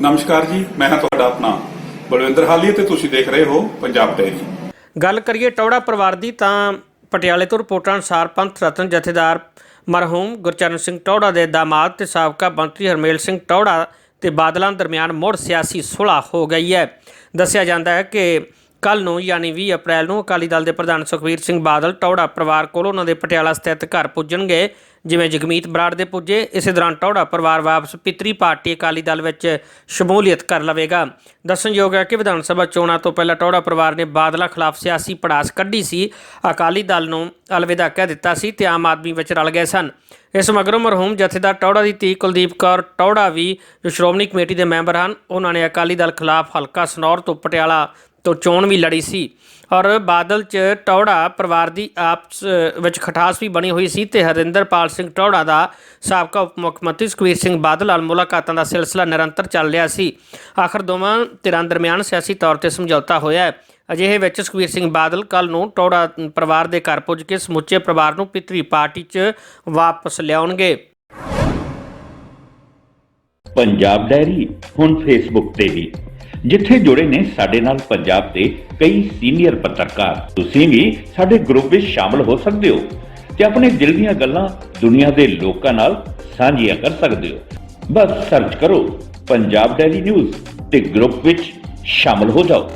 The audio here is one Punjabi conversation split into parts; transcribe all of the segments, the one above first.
ਨਮਸਕਾਰ ਜੀ, ਮੈਂ ਹਾਂ ਤੁਹਾਡਾ ਆਪਣਾ ਬਲਵਿੰਦਰ ਹਾਲੀ ਤੇ ਤੁਸੀਂ ਦੇਖ ਰਹੇ ਹੋ ਪੰਜਾਬ ਡੈਰੀ ਗੱਲ ਕਰੀਏ ਟੌੜਾ ਪਰਿਵਾਰ ਦੀ ਤਾਂ ਪਟਿਆਲੇ ਤੋਂ ਰਿਪੋਰਟਾਂ ਅਨੁਸਾਰ ਪੰਥ ਰਤਨ ਜਥੇਦਾਰ ਮਰਹੂਮ ਗੁਰਚਰਨ ਸਿੰਘ ਟੌੜਾ ਦੇ ਦਾਮਾਦ ਤੇ ਸਾਬਕਾ ਮੰਤਰੀ ਹਰਮੇਲ ਸਿੰਘ ਟੌੜਾ ਤੇ ਬਾਦਲਾਂ ਦਰਮਿਆਨ ਮੁੜ ਸਿਆਸੀ ਸੁਲ੍ਹਾ ਹੋ ਗਈ ਹੈ। ਦੱਸਿਆ ਜਾਂਦਾ ਹੈ ਕਿ ਕੱਲ ਨੂੰ ਯਾਨੀ 20 ਅਪ੍ਰੈਲ ਨੂੰ ਅਕਾਲੀ ਦਲ ਦੇ ਪ੍ਰਧਾਨ ਸੁਖਬੀਰ ਸਿੰਘ ਬਾਦਲ ਟੌੜਾ ਪਰਿਵਾਰ ਕੋਲ ਉਹਨਾਂ ਦੇ ਪਟਿਆਲਾ ਸਥਿਤ ਘਰ ਪੁੱਜਣਗੇ। ਜਿਵੇਂ ਜਗਮੀਤ ਬਰਾੜ ਦੇ ਪੁੱਜੇ, ਇਸੇ ਦੌਰਾਨ ਟੌੜਾ ਪਰਿਵਾਰ ਵਾਪਸ ਪਿਤਰੀ ਪਾਰਟੀ ਅਕਾਲੀ ਦਲ ਵਿੱਚ ਸ਼ਮੂਲੀਅਤ ਕਰ ਲਵੇਗਾ। ਦੱਸਣਯੋਗ ਹੈ ਕਿ ਵਿਧਾਨ ਸਭਾ ਚੋਣਾਂ ਤੋਂ ਪਹਿਲਾਂ ਟੌੜਾ ਪਰਿਵਾਰ ਨੇ ਬਾਦਲਾਂ ਖਿਲਾਫ ਸਿਆਸੀ ਪੜਾਸ ਕੱਢੀ ਸੀ। ਅਕਾਲੀ ਦਲ ਨੂੰ ਅਲਵਿਦਾ ਕਹਿ ਦਿੱਤਾ ਸੀ, ਤੇ ਆਮ ਆਦਮੀ ਵਿੱਚ ਰਲ ਗਏ ਸਨ। ਇਸ ਮਗਰੋਂ ਮਰਹੂਮ ਜਥੇਦਾਰ ਟੌੜਾ ਦੀ ਧੀ ਕੁਲਦੀਪ ਕੌਰ ਟੌੜਾ ਵੀ ਜੋ ਸ਼੍ਰੋਮਣੀ ਕਮੇਟੀ ਦੇ ਮੈਂਬਰ ਹਨ, ਉਹਨਾਂ ਨੇ ਅਕਾਲੀ ਦਲ ਖਿਲਾਫ ਹਲਕਾ ਸਨੌਰ ਤੋਂ ਪਟਿਆਲਾ ਤੋਂ ਚੋਣ ਵੀ ਲੜੀ ਸੀ। ਔਰ ਬਾਦਲ ਚ ਟੌੜਾ ਪਰਿਵਾਰ ਦੀ ਆਪਸ ਵਿੱਚ ਖਟਾਸ ਵੀ ਬਣੀ ਹੋਈ ਸੀ ਤੇ ਹਰਿੰਦਰਪਾਲ ਸਿੰਘ ਟੌੜਾ ਦਾ ਸਾਬਕਾ ਉਪ ਮੁੱਖ ਮੰਤਰੀ ਸੁਖਬੀਰ ਸਿੰਘ ਬਾਦਲ ਨਾਲ ਮੁਲਾਕਾਤਾਂ ਦਾ ਸਿਲਸਿਲਾ ਨਿਰੰਤਰ ਚੱਲ ਰਿਹਾ ਸੀ। ਆਖਰ ਦੋਵਾਂ ਧਿਰਾਂ ਦਰਮਿਆਨ ਸਿਆਸੀ ਤੌਰ ਤੇ ਸਮਝੌਤਾ ਹੋਇਆ ਅਜਿਹੇ ਵਿੱਚ ਸੁਖਬੀਰ ਸਿੰਘ ਬਾਦਲ ਕੱਲ ਨੂੰ ਟੌੜਾ ਪਰਿਵਾਰ ਦੇ ਘਰ ਪੁੱਜ ਕੇ ਸਮੁੱਚੇ ਪਰਿਵਾਰ ਨੂੰ ਪਿਤਰੀ ਪਾਰਟੀ 'ਚ ਵਾਪਸ ਲਿਆਉਣਗੇ। ਪੰਜਾਬ ਡੈਰੀ ਹੁਣ ਫੇਸਬੁੱਕ ਤੇ ਵੀ। ਜਿੱਥੇ ਜੁੜੇ ਨੇ ਸਾਡੇ ਨਾਲ ਪੰਜਾਬ ਦੇ ਕਈ ਸੀਨੀਅਰ ਪੱਤਰਕਾਰ। ਤੁਸੀਂ ਵੀ ਸਾਡੇ ਗਰੁੱਪ ਵਿੱਚ ਸ਼ਾਮਲ ਹੋ ਸਕਦੇ ਹੋ ਤੇ ਆਪਣੇ ਦਿਲ ਦੀਆਂ ਗੱਲਾਂ ਦੁਨੀਆ ਦੇ ਲੋਕਾਂ ਨਾਲ ਸਾਂਝੀਆਂ ਕਰ ਸਕਦੇ ਹੋ। ਬਸ ਸਰਚ ਕਰੋ ਪੰਜਾਬ ਡੈਰੀ ਨਿਊਜ਼ ਤੇ ਗਰੁੱਪ ਵਿੱਚ ਸ਼ਾਮਲ ਹੋ ਜਾਓ।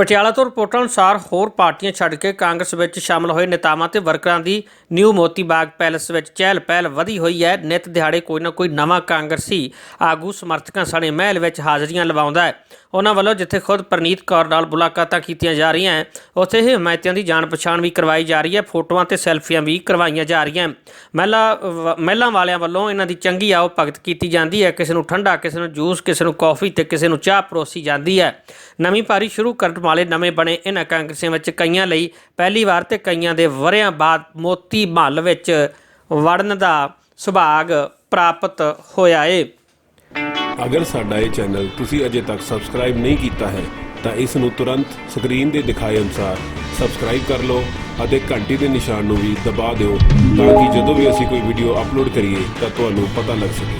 ਪਟਿਆਲਾ ਤੋਂ ਰਿਪੋਰਟਾਂ ਅਨੁਸਾਰ ਹੋਰ ਪਾਰਟੀਆਂ ਛੱਡ ਕੇ ਕਾਂਗਰਸ ਵਿੱਚ ਸ਼ਾਮਲ ਹੋਏ ਨੇਤਾਵਾਂ ਤੇ ਵਰਕਰਾਂ ਦੀ ਨਿਊ ਮੋਤੀ ਬਾਗ ਪੈਲੇਸ ਵਿੱਚ ਚਹਿਲ ਪਹਿਲ ਵਧੀ ਹੋਈ ਹੈ। ਨਿਤ ਦਿਹਾੜੇ ਕੋਈ ਨਾ ਕੋਈ ਨਵਾਂ ਕਾਂਗਰਸੀ ਆਗੂ ਸਮਰਥਕਾਂ ਸਣੇ ਮਹਿਲ ਵਿੱਚ ਹਾਜ਼ਰੀਆਂ ਲਵਾਉਂਦਾ ਹੈ। ਉਹਨਾਂ ਵੱਲੋਂ ਜਿੱਥੇ ਖੁਦ ਪ੍ਰਨੀਤ ਕੌਰ ਨਾਲ ਮੁਲਾਕਾਤਾਂ ਕੀਤੀਆਂ ਜਾ ਰਹੀਆਂ ਉੱਥੇ ਹੀ ਹਮਾਇਤੀਆਂ ਦੀ ਜਾਣ ਪਛਾਣ ਵੀ ਕਰਵਾਈ ਜਾ ਰਹੀ ਹੈ। ਫੋਟੋਆਂ ਤੇ ਸੈਲਫੀਆਂ ਵੀ ਕਰਵਾਈਆਂ ਜਾ ਰਹੀਆਂ ਮਹਿਲਾ, ਵ- ਮਹਿਲਾਂ ਵਾਲਿਆਂ ਵੱਲੋਂ ਇਹਨਾਂ ਦੀ ਚੰਗੀ ਆਓ ਭਗਤ ਕੀਤੀ ਜਾਂਦੀ ਹੈ। ਕਿਸੇ ਨੂੰ ਠੰਡਾ, ਕਿਸੇ ਨੂੰ ਜੂਸ, ਕਿਸੇ ਨੂੰ ਕੌਫੀ ਤੇ ਕਿਸੇ ਨੂੰ ਚਾਹ ਪਰੋਸੀ ਜਾਂਦੀ ਹੈ। ਨਵੀਂ ਪਾਰੀ ਸ਼ੁਰੂ ਕਰਨ ਵਾਲੇ ਨਵੇਂ ਬਣੇ ਇਹਨਾਂ ਕਾਂਗਰਸੀਆਂ ਵਿੱਚ ਕਈਆਂ ਲਈ ਪਹਿਲੀ ਵਾਰ ਤੇ ਕਈਆਂ ਦੇ ਵਰਿਆਂ ਬਾਅਦ ਮੋਤੀ ਮਹੱਲ ਵਿੱਚ ਵੜਨ ਦਾ ਸੁਭਾਗ ਪ੍ਰਾਪਤ ਹੋਇਆ ਏ। ਅਗਰ ਸਾਡਾ ਇਹ ਚੈਨਲ ਤੁਸੀਂ ਅਜੇ ਤੱਕ ਸਬਸਕ੍ਰਾਈਬ ਨਹੀਂ ਕੀਤਾ ਹੈ, ਤਾਂ ਇਸ ਨੂੰ ਤੁਰੰਤ ਸਕਰੀਨ ਦੇ ਦਿਖਾਏ ਅਨੁਸਾਰ ਸਬਸਕ੍ਰਾਈਬ ਕਰ ਲਓ ਅਤੇ ਘੰਟੀ ਦੇ ਨਿਸ਼ਾਨ ਨੂੰ ਵੀ ਦਬਾ ਦਿਓ ਤਾਂ ਕਿ ਜਦੋਂ ਵੀ ਅਸੀਂ ਕੋਈ ਵੀਡੀਓ ਅਪਲੋਡ ਕਰੀਏ ਤਾਂ ਤੁਹਾਨੂੰ ਪਤਾ ਲੱਗ ਸਕੇ।